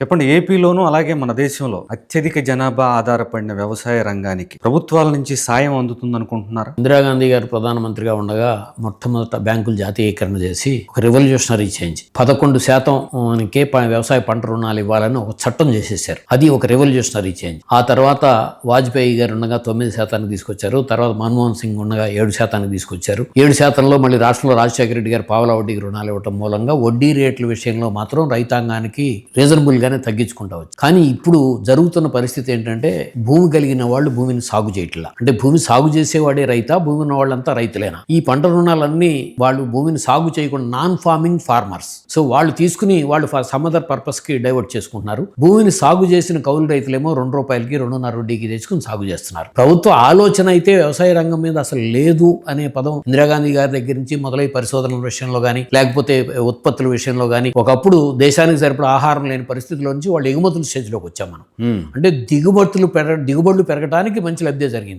చెప్పండి ఏపీలోనూ అలాగే మన దేశంలో అత్యధిక జనాభా ఆధారపడిన వ్యవసాయ రంగానికి ప్రభుత్వాల నుంచి సాయం అందుతుంది అనుకుంటున్నారు ఇందిరాగాంధీ గారు ప్రధానమంత్రిగా ఉండగా మొట్టమొదట బ్యాంకులు జాతీయకరణ చేసి ఒక రెవల్యూషనరీ చేంజ్ పదకొండు శాతం వ్యవసాయ పంట రుణాలు ఇవ్వాలని ఒక చట్టం చేసేసారు అది ఒక రెవల్యూషనరీ చేంజ్ ఆ తర్వాత వాజ్పేయి గారు ఉండగా తొమ్మిది శాతానికి తీసుకొచ్చారు. తర్వాత మన్మోహన్ సింగ్ ఉండగా ఏడు శాతానికి తీసుకొచ్చారు. ఏడు శాతంలో మళ్ళీ రాష్ట్రంలో రాజశేఖర రెడ్డి గారు పావలా వడ్డీకి రుణాలు ఇవ్వడం మూలంగా వడ్డీ రేట్ల విషయంలో మాత్రం రైతాంగానికి రీజనబుల్ గానే తగ్గించుకుంటా వచ్చు కానీ ఇప్పుడు జరుగుతున్న పరిస్థితి ఏంటంటే భూమి కలిగిన వాళ్ళు భూమిని సాగు చేయట్లా. అంటే భూమి సాగు చేసేవాడే రైతా భూమి ఉన్న వాళ్ళంతా రైతులేనా? ఈ పంట రుణాలన్నీ వాళ్ళు భూమిని సాగు చేయకుండా నాన్ ఫార్మింగ్ ఫార్మర్స్ సో వాళ్ళు తీసుకుని వాళ్ళు సమదర్ పర్పస్కి డైవర్ట్ చేసుకుంటున్నారు. భూమిని సాగు చేసిన కౌలు రైతులేమో రెండు రూపాయలకి రెండున్నర వడ్డీకి తెచ్చుకుని సాగు చేస్తున్నారు. ప్రభుత్వ ఆలోచన అయితే వ్యవసాయ రంగం మీద అసలు లేదు అనే పదం ఇందిరాగాంధీ గారి దగ్గర నుంచి మొదలై పరిశోధనల విషయంలో కానీ లేకపోతే ఉత్పత్తుల విషయంలో కానీ ఒకప్పుడు దేశానికి సరిపడా ఆహారం లేని పరిస్థితి నుంచి వాళ్ళు ఎగుమతుల స్టేజ్లోకి వచ్చాం మనం. అంటే దిగుబడులు పెరగ దిగుబడులు పెరగడానికి మంచి లబ్ధి జరిగింది